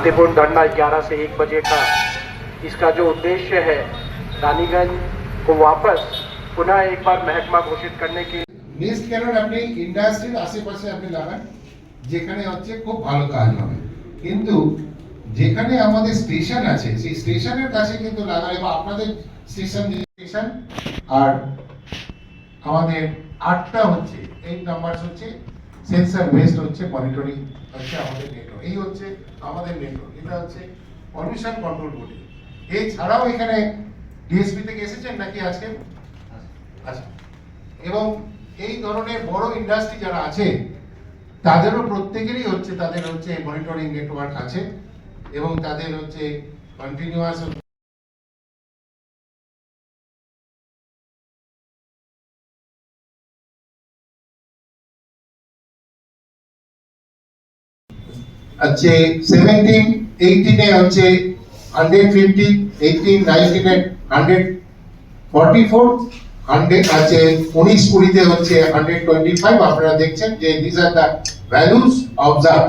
शांतिपूर्ण धरना 11 से 1 बजे का इसका जो उद्देश्य है रानीगंज को वापस पुनः एक बार महकमा घोषित करने की নেক্সট কেন আপনি ইন্ডাস্ট্রির আশেপাশে আপনি লাগান যেখানে হচ্ছে খুব ভালো কাজ হবে কিন্তু যেখানে আমাদের স্টেশন আছে সেই স্টেশনের কাছে কিন্তু লাগালে বা আপনাদের স্টেশন স্টেশন আর আমাদের আটটা হচ্ছে এইট নাম্বার হচ্ছে সেন্সার বেসড হচ্ছে মনিটরিং হচ্ছে আমাদের নেটওয়ার্ক এই হচ্ছে আমাদের নেটওয়ার্ক এটা হচ্ছে পলিউশন কন্ট্রোল বডি এছাড়াও এখানে ডিএসপি থেকে এসেছেন নাকি আজকে? আচ্ছা। এবং এই ধরনের বড় ইন্ডাস্ট্রি যারা আছে, তাদেরও প্রত্যেকেরই হচ্ছে, তাদের হচ্ছে মনিটরিং নেটওয়ার্ক আছে এবং তাদের হচ্ছে কন্টিনিউয়াস আছে সেভেন্টিন এইটিনে হচ্ছে হান্ড্রেড ফিফটি এইটিন নাইনটিনে হান্ড্রেড ফর্টি ফোর হান্ড্রেড আছে উনিশ কুড়িতে হচ্ছে হান্ড্রেড টোয়েন্টি ফাইভ আপনারা দেখছেন যে this are the values observe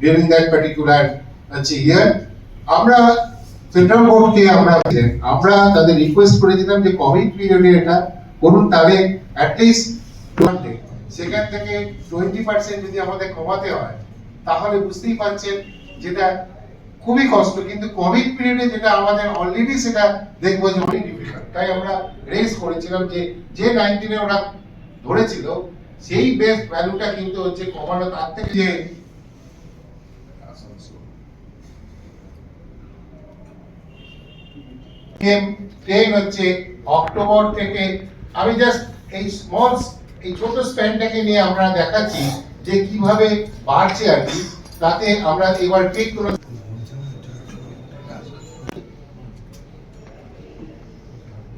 during that particular হচ্ছে ইয়ার আমরা সেন্ট্রাল বোর্ডকে আমরা আমরা তাদের রিকোয়েস্ট করেছিলাম যে কোভিড পিরিয়ডে এটা করুন, তাহলে অ্যাটলিস্ট সেখান থেকে টোয়েন্টি পার্সেন্ট যদি আমাদের কমাতে হয় তাহলে বুঝতেই পারছেন যেটা খুবই কষ্ট, কিন্তু কোভিড পিরিয়ডে যেটা আমাদের অলরেডি সেটা দেখব যে অনেক ডিফিকাল্ট তাই আমরা রেস করেছিলাম যে যে নাইনটিনে ওরা ধরেছিল, সেই বেস্ট ভ্যালুটা কিন্তু হচ্ছে কমানো, তার থেকে যে ট্রেন হচ্ছে অক্টোবর থেকে। আমি জাস্ট এই স্মল এই ছোট স্প্যানটাকে নিয়ে আমরা দেখাচ্ছি। যে কীভাবে বাড়ছে আর কি, তাতে আমরা এবার কোনো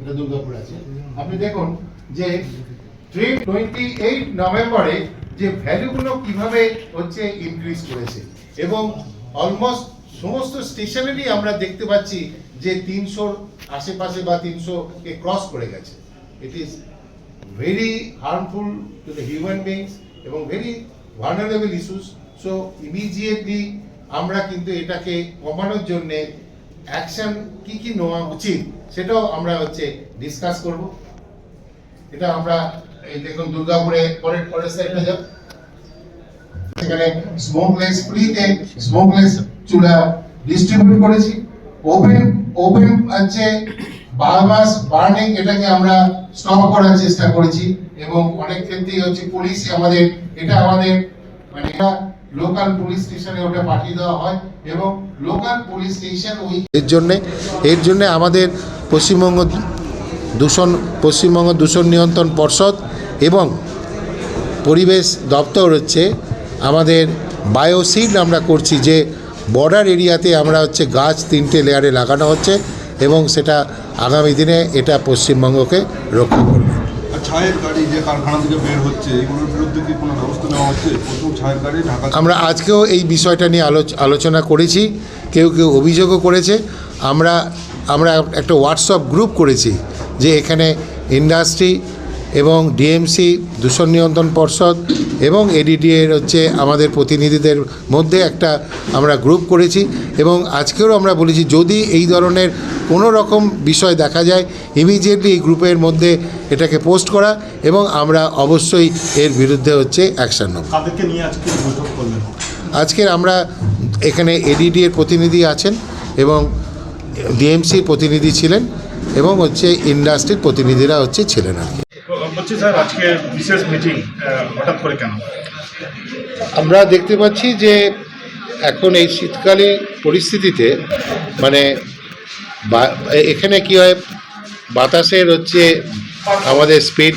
এটা দুর্গাপুর আছে। আপনি দেখুন যে টোয়েন্টি এইট নভেম্বরে যে ভ্যালুগুলো কীভাবে হচ্ছে ইনক্রিজ করেছে এবং অলমোস্ট সমস্ত স্টেশনেরই আমরা দেখতে পাচ্ছি যে তিনশোর আশেপাশে বা তিনশো কে ক্রস করে গেছে। It is very harmful to the human beings এবং very vulnerable issues so immediately আমরা কিন্তু এটাকে কমানোর জন্যে অ্যাকশন কি কি নেওয়া উচিত সেটাও আমরা হচ্ছে ডিসকাস করব। এটা আমরা, এই দেখুন দুর্গাপুরে পরের পরের সাইডে যাব সেখানে স্মোকলেস ফ্রিতে স্মোকলেস চুলা ডিস্ট্রিবিউট করেছি। ওপেন ওপেন আছে বায়োমাস বার্নিং এটাকে আমরা স্টপ করার চেষ্টা করেছি এবং অনেক ক্ষেত্রেই হচ্ছে পুলিশ আমাদের, এটা আমাদের মানে লোকাল পুলিশ স্টেশনে ওটা পাঠিয়ে দেওয়া হয় এবং লোকাল পুলিশ স্টেশন ওই এর জন্যে এর জন্যে আমাদের পশ্চিমবঙ্গ দূষণ পশ্চিমবঙ্গ দূষণ নিয়ন্ত্রণ পর্ষদ এবং পরিবেশ দপ্তর হচ্ছে আমাদের বায়োসিড আমরা করছি যে বর্ডার এরিয়াতে আমরা হচ্ছে গাছ তিনটে লেয়ারে লাগানো হচ্ছে এবং সেটা আগামী দিনে এটা পশ্চিমবঙ্গকে রক্ষা করবে। আমরা আজকেও এই বিষয়টা নিয়ে আলোচ- আলোচনা করেছি, কেউ কেউ অভিযোগও করেছে। আমরা আমরা একটা হোয়াটসঅ্যাপ গ্রুপ করেছি যে এখানে ইন্ডাস্ট্রি এবং ডিএমসি দূষণ নিয়ন্ত্রণ পর্ষদ এবং এডিডিএর হচ্ছে আমাদের প্রতিনিধিদের মধ্যে একটা আমরা গ্রুপ করেছি এবং আজকেও আমরা বলেছি যদি এই ধরনের কোনো রকম বিষয় দেখা যায় ইমিডিয়েটলি এই গ্রুপের মধ্যে এটাকে পোস্ট করা এবং আমরা অবশ্যই এর বিরুদ্ধে হচ্ছে অ্যাকশন নেব। আজকে আজকের আমরা এখানে এডিডি এর প্রতিনিধি আছেন এবং ডিএমসির প্রতিনিধি ছিলেন এবং হচ্ছে ইন্ডাস্ট্রির প্রতিনিধিরা হচ্ছে ছিলেন আর বলছি স্যার, আজকে বিশেষ মিটিং হঠাৎ করে কেন? আমরা দেখতে পাচ্ছি যে এখন এই শীতকালীন পরিস্থিতিতে মানে এখানে কি হয়, বাতাসের হচ্ছে আমাদের স্পিড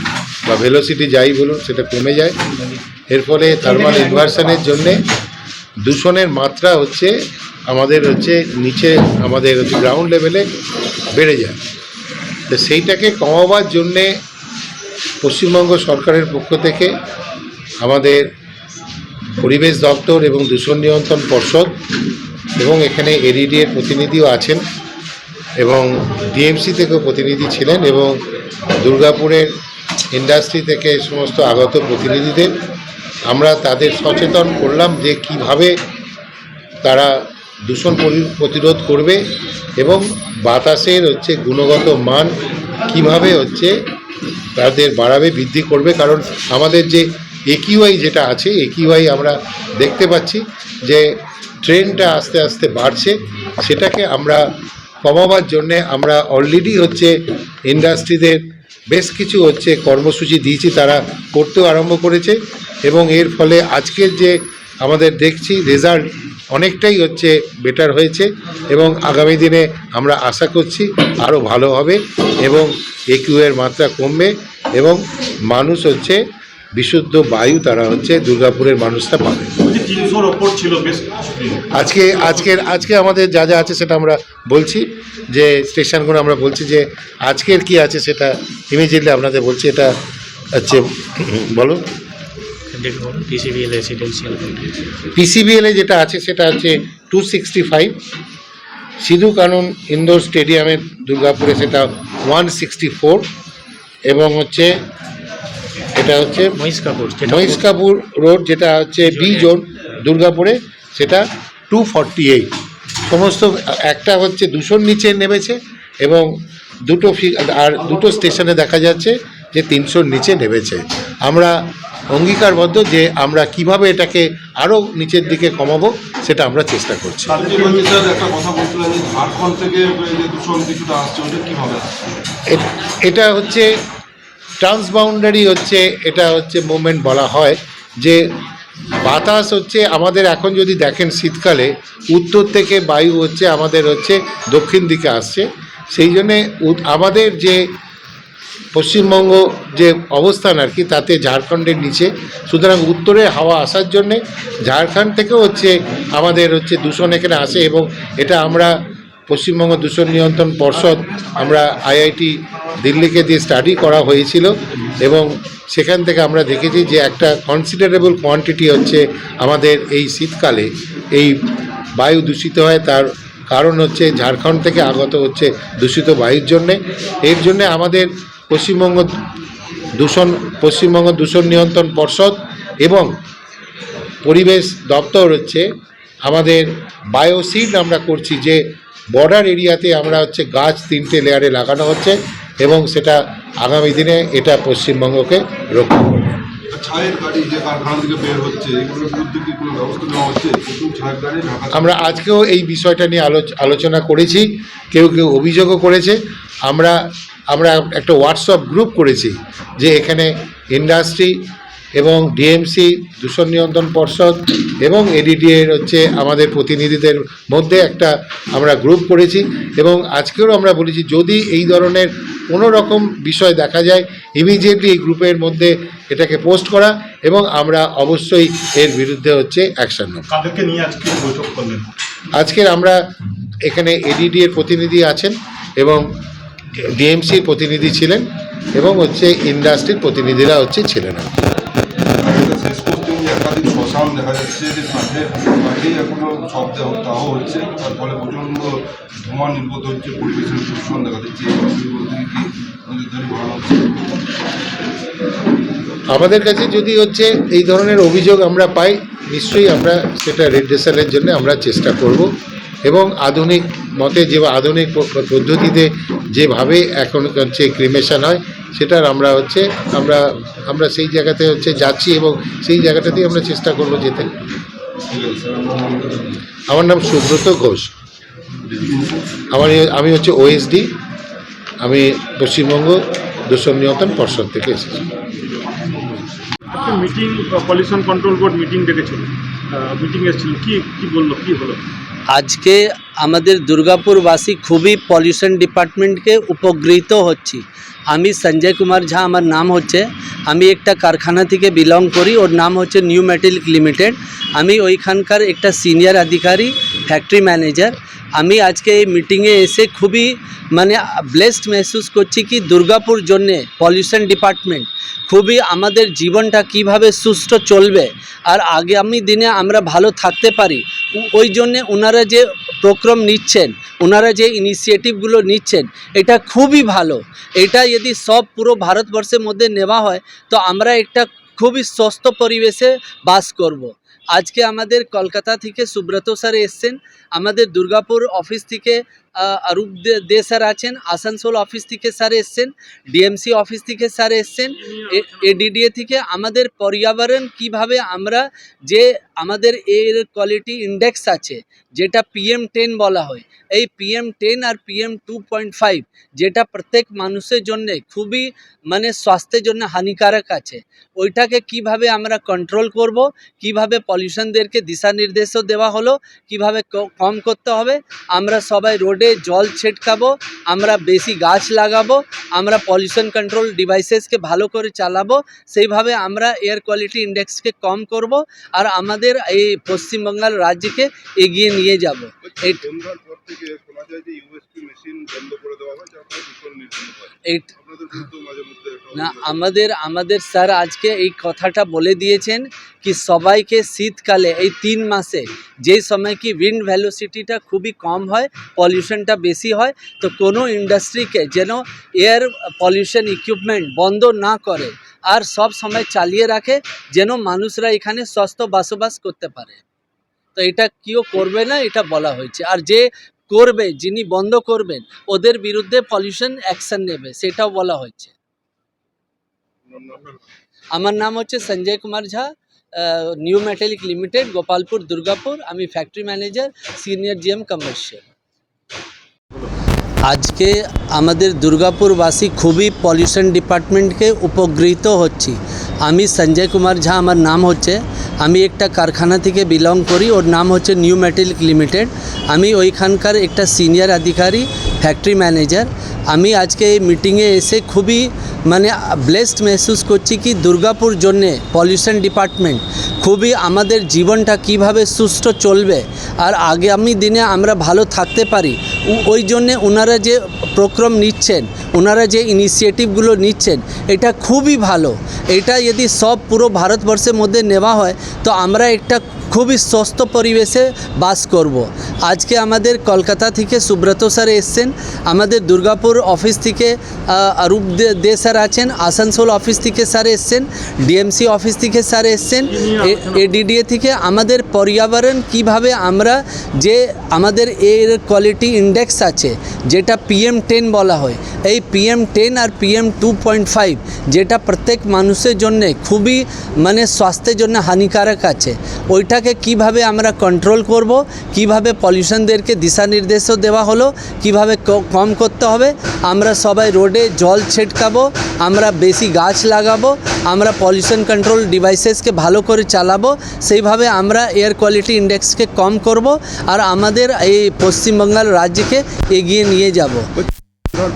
বা ভেলোসিটি যাই বলুন, সেটা কমে যায়। এর ফলে থার্মাল ইনভার্সনের জন্যে দূষণের মাত্রা হচ্ছে আমাদের হচ্ছে নিচে, আমাদের হচ্ছে গ্রাউন্ড লেভেলে বেড়ে যায়। তো সেইটাকে কমাবার জন্যে পশ্চিমবঙ্গ সরকারের পক্ষ থেকে আমাদের পরিবেশ দপ্তর এবং দূষণ নিয়ন্ত্রণ পর্ষদ এবং এখানে এর প্রতিনিধিও আছেন এবং ডিএমসি থেকেও প্রতিনিধি ছিলেন এবং দুর্গাপুরের ইন্ডাস্ট্রি থেকে সমস্ত আগত প্রতিনিধিদের আমরা তাদের সচেতন করলাম যে কীভাবে তারা দূষণ পরি- প্রতিরোধ করবে এবং বাতাসের হচ্ছে গুণগত মান কীভাবে হচ্ছে তাদের বাড়াবে, বৃদ্ধি করবে। কারণ আমাদের যে একিউআই যেটা আছে একিউআই আমরা দেখতে পাচ্ছি যে ট্রেনটা আস্তে আস্তে বাড়ছে। সেটাকে আমরা কমাবার জন্যে আমরা অলরেডি হচ্ছে ইন্ডাস্ট্রিদের বেশ কিছু হচ্ছে কর্মসূচি দিয়েছি, তারা করতেও আরম্ভ করেছে। এবং এর ফলে আজকের যে আমাদের দেখছি রেজাল্ট অনেকটাই হচ্ছে বেটার হয়েছে। এবং আগামী দিনে আমরা আশা করছি আরও ভালো হবে। এবং এর মাত্রা কমবে এবং মানুষ হচ্ছে বিশুদ্ধ বায়ু তারা হচ্ছে দুর্গাপুরের মানুষরা পাবে। আজকে আজকের আজকে আমাদের যা যা আছে সেটা আমরা বলছি যে স্টেশনগুলো আমরা বলছি যে আজকের কি আছে সেটা ইমিডিয়েটলি আপনাদের বলছি এটা হচ্ছে বলো। দেখুন পিসিবিএল পিসিবিএলে যেটা আছে সেটা হচ্ছে টু সিক্সটি ফাইভ সিধু কানুন ইন্দোর স্টেডিয়ামের দুর্গাপুরে সেটা ওয়ান সিক্সটি ফোর এবং হচ্ছে এটা হচ্ছে মহিষ কাপুর যেটা মহিষকাপুর রোড যেটা হচ্ছে বি জোন দুর্গাপুরে সেটা টু ফর্টি এইট সমস্ত একটা হচ্ছে দুশোর নিচে নেমেছে এবং দুটো আর দুটো স্টেশনে দেখা যাচ্ছে যে তিনশোর নিচে নেমেছে। আমরা অঙ্গীকারবদ্ধ যে আমরা কীভাবে এটাকে আরও নিচের দিকে কমাবো সেটা আমরা চেষ্টা করছি। এটা হচ্ছে ট্রান্সবাউন্ডারি হচ্ছে এটা হচ্ছে মুভমেন্ট বলা হয় যে বাতাস হচ্ছে আমাদের এখন যদি দেখেন শীতকালে উত্তর থেকে বায়ু হচ্ছে আমাদের হচ্ছে দক্ষিণ দিকে আসছে। সেই জন্যে আমাদের যে পশ্চিমবঙ্গ যে অবস্থান আর কি, তাতে ঝাড়খণ্ডের নিচে। সুতরাং উত্তরে হাওয়া আসার জন্যে ঝাড়খণ্ড থেকেও হচ্ছে আমাদের হচ্ছে দূষণ এখানে আসে এবং এটা আমরা পশ্চিমবঙ্গ দূষণ নিয়ন্ত্রণ পর্ষদ, আমরা আইআইটি দিল্লিকে দিয়ে স্টাডি করা হয়েছিল এবং সেখান থেকে আমরা দেখেছি যে একটা কনসিডারেবল কোয়ান্টিটি হচ্ছে আমাদের এই শীতকালে এই বায়ু দূষিত হয়, তার কারণ হচ্ছে ঝাড়খণ্ড থেকে আগত হচ্ছে দূষিত বায়ুর জন্যে। এর জন্যে আমাদের পশ্চিমবঙ্গ দূষণ পশ্চিমবঙ্গ দূষণ নিয়ন্ত্রণ পর্ষদ এবং পরিবেশ দপ্তর হচ্ছে আমাদের বায়োসিড আমরা করছি যে বর্ডার এরিয়াতে আমরা হচ্ছে গাছ তিনটে লেয়ারে লাগানো হচ্ছে এবং সেটা আগামী দিনে এটা পশ্চিমবঙ্গকে রক্ষা করবে। আমরা আজকেও এই বিষয়টা নিয়ে আলোচ- আলোচনা করেছি কেউ কেউ অভিযোগও করেছে। আমরা আমরা একটা হোয়াটসঅ্যাপ গ্রুপ করেছি যে এখানে ইন্ডাস্ট্রি এবং ডিএমসি দূষণ নিয়ন্ত্রণ পর্ষদ এবং এডিডিএর হচ্ছে আমাদের প্রতিনিধিদের মধ্যে একটা আমরা গ্রুপ করেছি এবং আজকেও আমরা বলেছি যদি এই ধরনের কোনো রকম বিষয় দেখা যায় ইমিডিয়েটলি এই গ্রুপের মধ্যে এটাকে পোস্ট করা এবং আমরা অবশ্যই এর বিরুদ্ধে হচ্ছে অ্যাকশন নেব। কাদেরকে নিয়ে আজকে বৈঠক করলেন? আজকের আমরা এখানে এডিডি এর প্রতিনিধি আছেন এবং ডিএমসির প্রতিনিধি ছিলেন এবং হচ্ছে ইন্ডাস্ট্রির প্রতিনিধিরা হচ্ছে ছিলেন এটা শেষ কোশ্চেন যে একাধিক শ্মশান দেখা যাচ্ছে যে কাঠের কাঠেই এখনও শব্দ দাহ হচ্ছে তার ফলে প্রচণ্ড ধোঁয়া নির্গত হচ্ছে পরিবেশের দূষণ দেখা দিচ্ছে এই বিষয়গুলো থেকে কি নজরদারি বাড়ানো হচ্ছে? আমাদের কাছে যদি হচ্ছে এই ধরনের অভিযোগ আমরা পাই নিশ্চয়ই আমরা সেটা রিড্রেসালের জন্য আমরা চেষ্টা করব এবং আধুনিক মতে যে আধুনিক পদ্ধতিতে যেভাবে এখন হচ্ছে ক্রিমেশন হয়, সেটার আমরা হচ্ছে, আমরা আমরা সেই জায়গাতে হচ্ছে যাচ্ছি এবং সেই জায়গাটাতেই আমরা চেষ্টা করব যেতে। আমার নাম সুব্রত ঘোষ। আমার আমি হচ্ছে ওএসডি আমি পশ্চিমবঙ্গ দূষণ নিয়ন্ত্রণ পর্ষদ থেকে এসেছি। Meeting pollution control board meeting ডেকেছিল মিটিং এসেছিল। কি কি বলল, কি হলো? আজকে আমাদের দুর্গাপুরবাসী খুবই পলিউশন ডিপার্টমেন্টকে উপকৃত হচ্ছি। আমি সঞ্জয় কুমার ঝা, আমার নাম হচ্ছে। আমি একটা কারখানা থেকে বিলং করি, ওর নাম হচ্ছে নিউ মেটেলিক লিমিটেড আমি ওইখানকার একটা সিনিয়র আধিকারী ফ্যাক্টরি ম্যানেজার আমি আজকে এই মিটিংয়ে এসে খুবই মানে ব্লেসড মেহসুস করছি কি দুর্গাপুর জন্যে পলিউশন ডিপার্টমেন্ট খুবই আমাদের জীবনটা কীভাবে সুস্থ চলবে আর আগামী দিনে আমরা ভালো থাকতে পারি। ওই জন্যে ওনারা যে প্রক্রম নিচ্ছেন ওনারা যে ইনিশিয়েটিভগুলো নিচ্ছেন, এটা খুবই ভালো। এটা যদি সব পুরো ভারতবর্ষের মধ্যে নেওয়া হয়, তো আমরা একটা খুবই সুস্থ পরিবেশে বাস করব। আজকে আমাদের কলকাতা থেকে সুব্রত স্যার এসছেন। আমাদের দুর্গাপুর অফিস থেকে অরূপ দে- স্যার আছেন, আসানসোল অফিস থেকে স্যার এসছেন ডিএমসি অফিস থেকে স্যার এসছেন এডিডিএ থেকে আমাদের পর্যাবরণ কীভাবে আমরা যে আমাদের এর কোয়ালিটি ইন্ডেক্স আছে, যেটা পিএম টেন বলা হয়, এই পিএম টেন আর পিএম টু পয়েন্ট ফাইভ যেটা প্রত্যেক মানুষের জন্য খুবই মানে স্বাস্থ্যের জন্য হানিকারক আছে, ওইটাকে কীভাবে আমরা কন্ট্রোল করব, কীভাবে পলিউশনদেরকে দিশা নির্দেশও দেওয়া হলো, কীভাবে কম করতে হবে। আমরা সবাই রোডে জল ছেটকাবো আমরা বেশি গাছ লাগাবো আমরা পলিউশন কন্ট্রোল ডিভাইসেসকে ভালো করে চালাবো সেইভাবে আমরা এয়ার কোয়ালিটি ইন্ডেক্সকে কম করব আর আমাদের এই পশ্চিমবঙ্গাল রাজ্যকে এগিয়ে নিয়ে যাব। এই শোনা যায় যে ইউএসপি মেশিন বন্ধ করে দেওয়া হয় যার ফলে দূষণ নির্গত হয়। এই আপনাদের বিরুদ্ধে মাঝে মধ্যে না আমাদের আমাদের স্যার আজকে এই কথাটা বলে দিয়েছেন কি সবাইকে শীতকালে এই তিন মাসে যেই সময় কি উইন্ড ভ্যালোসিটিটা খুবই কম হয় পলিউশনটা বেশি হয় তো কোনো ইন্ডাস্ট্রিকে যেন এয়ার পলিউশন ইকুইপমেন্ট বন্ধ না করে আর সব সময় চালিয়ে রাখে যেন মানুষরা এখানে সস্ত বসবাস করতে পারে। তো এটা কেউ করবে না এটা বলা হয়েছে। আর যে করবে, যিনি বন্ধ করবেন, ওদের বিরুদ্ধে পলিউশন অ্যাকশন নেবে, সেটাও বলা হয়েছে। আমার নাম হচ্ছে Sanjay Kumar Jha new metallic limited Gopalpur, Durgapur. আমি factory manager senior GM commercial আজকে আমাদের দুর্গাপুরবাসী খুবই পলিউশন ডিপার্টমেন্টকে উপকৃত হচ্ছি। আমি সঞ্জয় কুমার ঝা, আমার নাম হচ্ছে আমি একটা কারখানা থেকে বিলং করি, ওর নাম হচ্ছে নিউ মেটেলিক লিমিটেড আমি ওইখানকার একটা সিনিয়র আধিকারী ফ্যাক্টরি ম্যানেজার আমি আজকে এই মিটিংয়ে এসে খুবই মানে ব্লেসড মেহসুস করছি কি দুর্গাপুর জন্যে পলিউশন ডিপার্টমেন্ট খুবই আমাদের জীবনটা কীভাবে সুস্থ চলবে আর আগামী দিনে আমরা ভালো থাকতে পারি। ওই জন্যে ওনারা যে প্রক্রম নিচ্ছেন ওনারা যে ইনিশিয়েটিভগুলো নিচ্ছেন, এটা খুবই ভালো। এটা যদি সব পুরো ভারতবর্ষের মধ্যে নেওয়া হয়, তো আমরা একটা খুবই সুস্থ পরিবেশে বাস করব। আজকে আমাদের কলকাতা থেকে সুব্রত স্যার এসছেন, আমাদের দুর্গাপুর অফিস থেকে অরূপ দে- স্যার আছেন, আসানসোল অফিস থেকে স্যার এসছেন, ডিএমসি অফিস থেকে স্যার এসছেন এডিডিএ থেকে আমাদের পর্যাবরণ কীভাবে আমরা যে আমাদের এর কোয়ালিটি ইন্ডেক্স আছে, যেটা পিএম টেন বলা হয়, এই পিএম টেন আর পিএম টু পয়েন্ট ফাইভ, যেটা প্রত্যেক মানুষের জন্যে খুবই মানে স্বাস্থ্যের জন্য হানিকারক আছে ওইটাকে কীভাবে আমরা কন্ট্রোল করব, কীভাবে পলিউশনদেরকে দিশা নির্দেশও দেওয়া হলো, কীভাবে কম করতে হবে, আমরা সবাই রোডে জল ছেটকাবো, আমরা বেশি গাছ লাগাবো, আমরা পলিউশন কন্ট্রোল ডিভাইসেসকে ভালো করে চালাবো, সেইভাবে আমরা এয়ার কোয়ালিটি ইন্ডেক্সকে কম করব আর আমাদের এই পশ্চিমবঙ্গাল রাজ্যকে এগিয়ে নিয়ে যাব।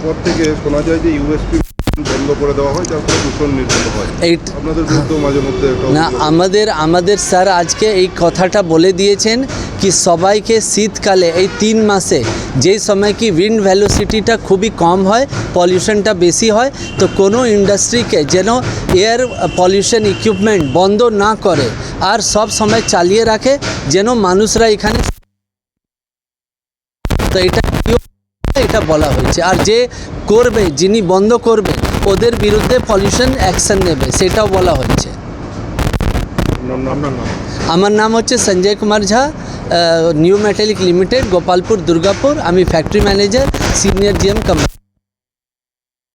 পর থেকে শোনা যায় যে ইউএসপি বন্ধ করে দেওয়া হয় যার ফলে দূষণ নির্গত হয়। এই আপনাদের বিরুদ্ধে মাঝে মধ্যে না আমাদের আমাদের স্যার আজকে এই কথাটা বলে দিয়েছেন কি সবাইকে শীতকালে এই তিন মাসে যেই সময় কি উইন্ড ভ্যালোসিটিটা খুবই কম হয় পলিউশনটা বেশি হয় তো কোনো ইন্ডাস্ট্রিকে যেন এয়ার পলিউশন ইকুইপমেন্ট বন্ধ না করে আর সব সময় চালিয়ে রাখে যেন মানুষরা এখানে তো এটা এটা বলা হয়েছে। আর যে করবে যিনি বন্ধ করবে ওদের বিরুদ্ধে পলিউশন অ্যাকশন নেবে সেটাও বলা হচ্ছে। আমার নাম হচ্ছে Sanjay Kumar Jha new metallic limited Gopalpur Durgapur. আমি factory manager senior GM company